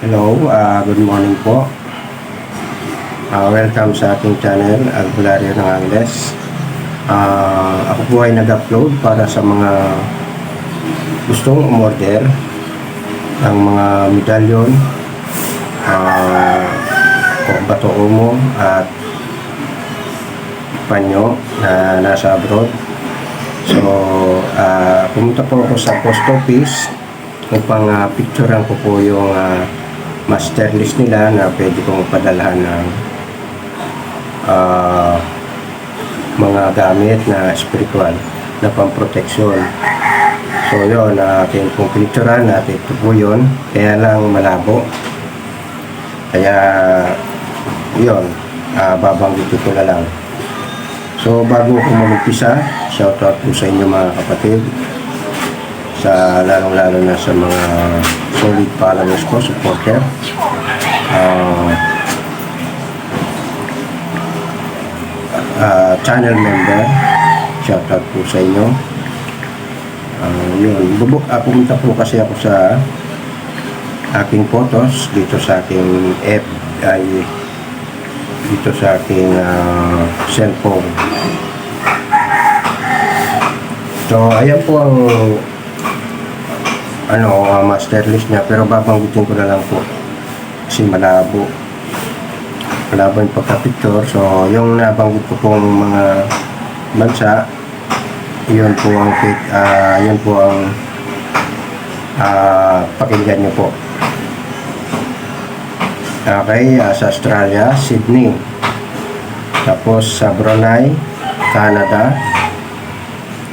Hello, ah, good morning po. Ah, welcome sa ating channel, Albularyo ng Angles. Ah, ako po ay nag-upload para sa mga gustong umorder ng mga medalyon, ah, o bato umo at panyo na nasa abroad. So, ah, pumunta po ako sa post office upang uh, picturean ko po yung ah, master list nila na pwede kong padalhan ng ah, mga gamit na spiritual na pamproteksyon. So yun, uh, akin pong pinicturean at ito po yun, kaya lang malabo. Kaya yun, uh, babanggitin ko na lang. So bago ko mag-umpisa, shoutout po sa inyo mga kapatid sa lalong-lalo na sa mga solid followers ko, supporter. Uh, uh, channel member, shoutout po sa inyo. Uh, yun, bubuk, uh, pumunta po kasi ako sa aking photos dito sa aking app ay dito sa aking ah, cellphone. So, ayan po ang ano, uh, master list niya. Pero babanggitin ko na lang po. Kasi malabo. Malabo yung pagka-picture. So yung nabanggit ko pong mga bansa yun po ang uh, yun po ang uh, pakinggan niyo po. Okay uh, sa Australia Sydney. Tapos sa Brunei Canada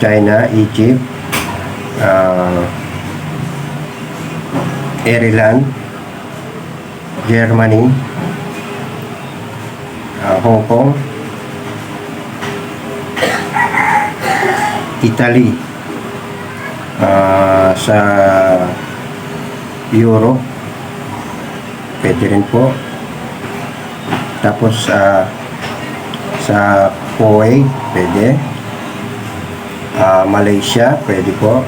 China Egypt uh, Ireland, Germany, uh, Hong Kong, Italy, uh, sa Europe, pwede rin po. Tapos uh, sa Kuwait, pwede. Uh, Malaysia, pwede po.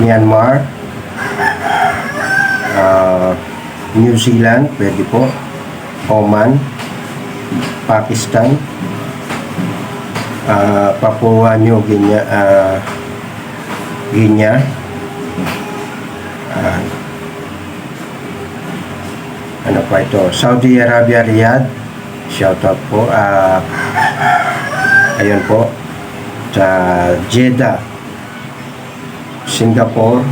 Myanmar, uh, New Zealand, pwede po, Oman, Pakistan, uh, Papua New Guinea, uh, Guinea, uh, ano pa ito, Saudi Arabia, Riyadh, shout out po, uh, ayun po, sa Jeddah, Singapore,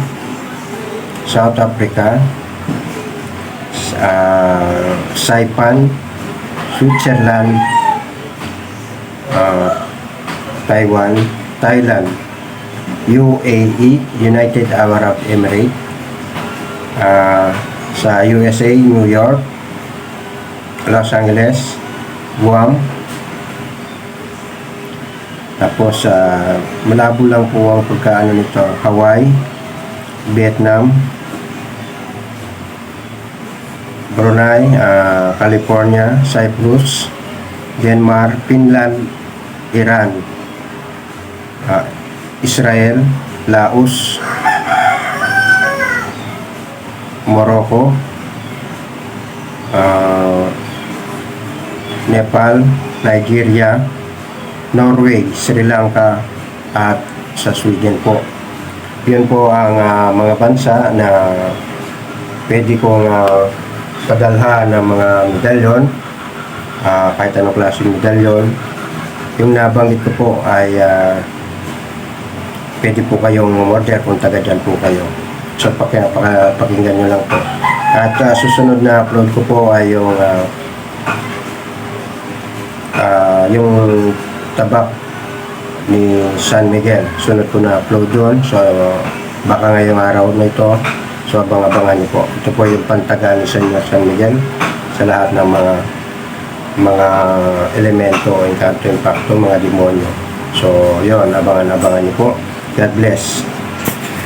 South Africa, uh, Saipan, Switzerland, uh, Taiwan, Thailand, UAE, United Arab Emirates, uh, sa USA, New York, Los Angeles, Guam, tapos, uh, malabo lang po ang pagkaano nito. Hawaii, Vietnam, Brunei, uh, California, Cyprus, Denmark, Finland, Iran, uh, Israel, Laos, Morocco, uh, Nepal, Nigeria, Norway, Sri Lanka at sa Sweden po. Yun po ang ah, mga bansa na pwede kong uh, padalhan ng mga medalyon ah, kahit anong klaseng medalyon. Yung nabanggit ko po ay ah, pwede po kayong order kung taga dyan po kayo. So paki, paki, pakinggan nyo lang po. At ah, susunod na upload ko po ay yung ah, ah, yung tabak ni San Miguel. Sunod ko na upload doon. So, baka ngayong araw na ito. So, abang-abangan niyo po. Ito po yung pantaga ni San, San Miguel sa lahat ng mga mga elemento, encanto, impacto, mga demonyo. So, yon abangan-abangan niyo po. God bless.